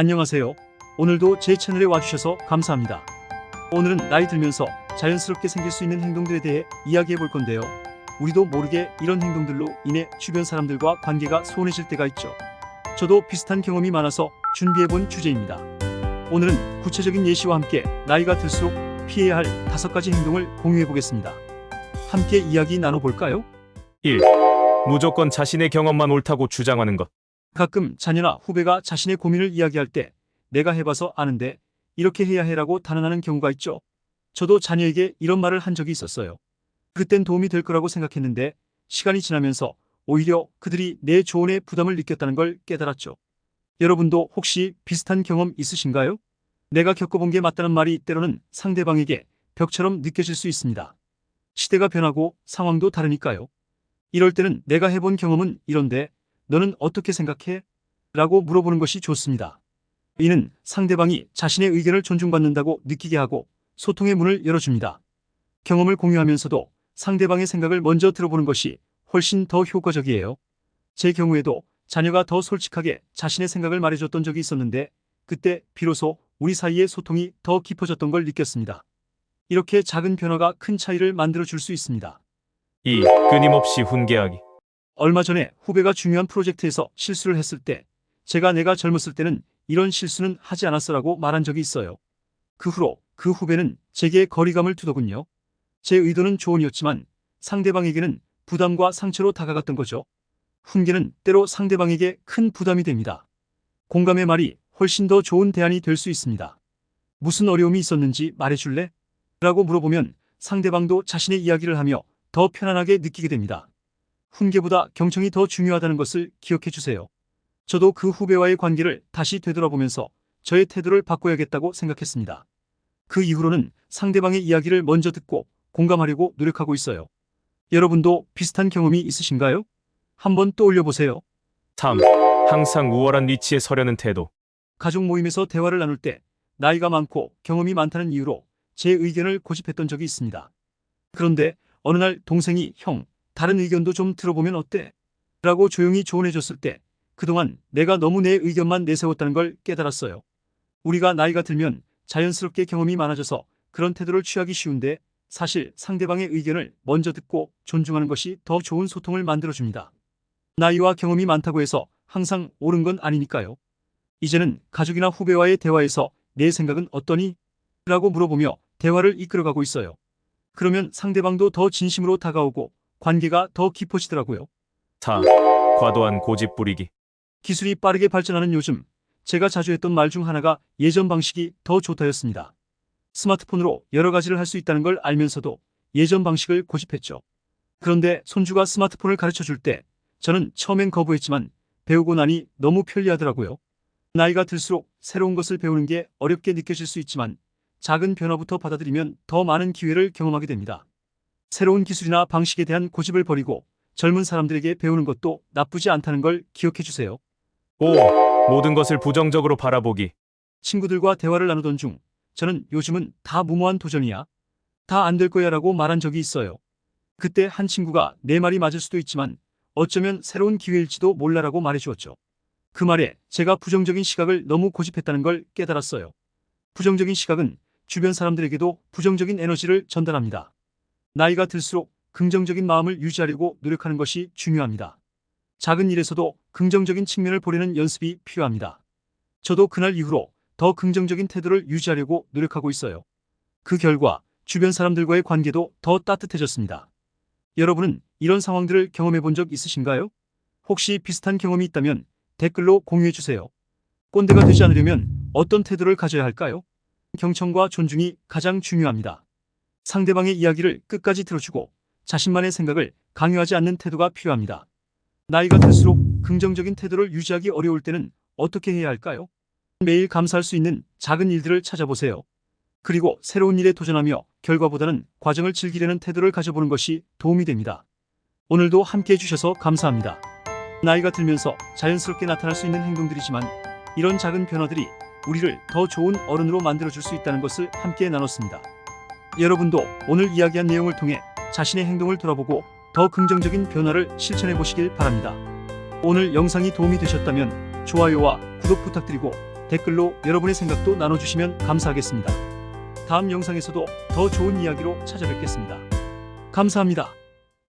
안녕하세요. 오늘도 제 채널에 와주셔서 감사합니다. 오늘은 나이 들면서 자연스럽게 생길 수 있는 행동들에 대해 이야기해 볼 건데요. 우리도 모르게 이런 행동들로 인해 주변 사람들과 관계가 소원해질 때가 있죠. 저도 비슷한 경험이 많아서 준비해 본 주제입니다. 오늘은 구체적인 예시와 함께 나이가 들수록 피해야 할 다섯 가지 행동을 공유해 보겠습니다. 함께 이야기 나눠볼까요? 1. 무조건 자신의 경험만 옳다고 주장하는 것. 가끔 자녀나 후배가 자신의 고민을 이야기할 때 내가 해봐서 아는데 이렇게 해야 해라고 단언하는 경우가 있죠. 저도 자녀에게 이런 말을 한 적이 있었어요. 그땐 도움이 될 거라고 생각했는데 시간이 지나면서 오히려 그들이 내 조언에 부담을 느꼈다는 걸 깨달았죠. 여러분도 혹시 비슷한 경험 있으신가요? 내가 겪어본 게 맞다는 말이 때로는 상대방에게 벽처럼 느껴질 수 있습니다. 시대가 변하고 상황도 다르니까요. 이럴 때는 내가 해본 경험은 이런데 너는 어떻게 생각해? 라고 물어보는 것이 좋습니다. 이는 상대방이 자신의 의견을 존중받는다고 느끼게 하고 소통의 문을 열어줍니다. 경험을 공유하면서도 상대방의 생각을 먼저 들어보는 것이 훨씬 더 효과적이에요. 제 경우에도 자녀가 더 솔직하게 자신의 생각을 말해줬던 적이 있었는데 그때 비로소 우리 사이의 소통이 더 깊어졌던 걸 느꼈습니다. 이렇게 작은 변화가 큰 차이를 만들어 줄 수 있습니다. 2. 끊임없이 훈계하기. 얼마 전에 후배가 중요한 프로젝트에서 실수를 했을 때 제가 내가 젊었을 때는 이런 실수는 하지 않았어라고 말한 적이 있어요. 그 후로 그 후배는 제게 거리감을 두더군요. 제 의도는 조언이었지만 상대방에게는 부담과 상처로 다가갔던 거죠. 훈계는 때로 상대방에게 큰 부담이 됩니다. 공감의 말이 훨씬 더 좋은 대안이 될 수 있습니다. 무슨 어려움이 있었는지 말해줄래? 라고 물어보면 상대방도 자신의 이야기를 하며 더 편안하게 느끼게 됩니다. 훈계보다 경청이 더 중요하다는 것을 기억해 주세요. 저도 그 후배와의 관계를 다시 되돌아보면서 저의 태도를 바꿔야겠다고 생각했습니다. 그 이후로는 상대방의 이야기를 먼저 듣고 공감하려고 노력하고 있어요. 여러분도 비슷한 경험이 있으신가요? 한번 떠올려 보세요. 3. 항상 우월한 위치에 서려는 태도. 가족 모임에서 대화를 나눌 때 나이가 많고 경험이 많다는 이유로 제 의견을 고집했던 적이 있습니다. 그런데 어느 날 동생이 형, 다른 의견도 좀 들어보면 어때? 라고 조용히 조언해줬을 때 그동안 내가 너무 내 의견만 내세웠다는 걸 깨달았어요. 우리가 나이가 들면 자연스럽게 경험이 많아져서 그런 태도를 취하기 쉬운데 사실 상대방의 의견을 먼저 듣고 존중하는 것이 더 좋은 소통을 만들어줍니다. 나이와 경험이 많다고 해서 항상 옳은 건 아니니까요. 이제는 가족이나 후배와의 대화에서 내 생각은 어떠니? 라고 물어보며 대화를 이끌어가고 있어요. 그러면 상대방도 더 진심으로 다가오고 관계가 더 깊어지더라고요. 4. 과도한 고집 부리기. 기술이 빠르게 발전하는 요즘 제가 자주 했던 말 중 하나가 예전 방식이 더 좋다였습니다. 스마트폰으로 여러 가지를 할 수 있다는 걸 알면서도 예전 방식을 고집했죠. 그런데 손주가 스마트폰을 가르쳐 줄 때 저는 처음엔 거부했지만 배우고 나니 너무 편리하더라고요. 나이가 들수록 새로운 것을 배우는 게 어렵게 느껴질 수 있지만 작은 변화부터 받아들이면 더 많은 기회를 경험하게 됩니다. 새로운 기술이나 방식에 대한 고집을 버리고 젊은 사람들에게 배우는 것도 나쁘지 않다는 걸 기억해 주세요. 5. 모든 것을 부정적으로 바라보기. 친구들과 대화를 나누던 중 저는 요즘은 다 무모한 도전이야. 다 안 될 거야 라고 말한 적이 있어요. 그때 한 친구가 내 말이 맞을 수도 있지만 어쩌면 새로운 기회일지도 몰라라고 말해주었죠. 그 말에 제가 부정적인 시각을 너무 고집했다는 걸 깨달았어요. 부정적인 시각은 주변 사람들에게도 부정적인 에너지를 전달합니다. 나이가 들수록 긍정적인 마음을 유지하려고 노력하는 것이 중요합니다. 작은 일에서도 긍정적인 측면을 보려는 연습이 필요합니다. 저도 그날 이후로 더 긍정적인 태도를 유지하려고 노력하고 있어요. 그 결과 주변 사람들과의 관계도 더 따뜻해졌습니다. 여러분은 이런 상황들을 경험해 본 적 있으신가요? 혹시 비슷한 경험이 있다면 댓글로 공유해 주세요. 꼰대가 되지 않으려면 어떤 태도를 가져야 할까요? 경청과 존중이 가장 중요합니다. 상대방의 이야기를 끝까지 들어주고 자신만의 생각을 강요하지 않는 태도가 필요합니다. 나이가 들수록 긍정적인 태도를 유지하기 어려울 때는 어떻게 해야 할까요? 매일 감사할 수 있는 작은 일들을 찾아보세요. 그리고 새로운 일에 도전하며 결과보다는 과정을 즐기려는 태도를 가져보는 것이 도움이 됩니다. 오늘도 함께 해주셔서 감사합니다. 나이가 들면서 자연스럽게 나타날 수 있는 행동들이지만 이런 작은 변화들이 우리를 더 좋은 어른으로 만들어줄 수 있다는 것을 함께 나눴습니다. 여러분도 오늘 이야기한 내용을 통해 자신의 행동을 돌아보고 더 긍정적인 변화를 실천해 보시길 바랍니다. 오늘 영상이 도움이 되셨다면 좋아요와 구독 부탁드리고 댓글로 여러분의 생각도 나눠주시면 감사하겠습니다. 다음 영상에서도 더 좋은 이야기로 찾아뵙겠습니다. 감사합니다.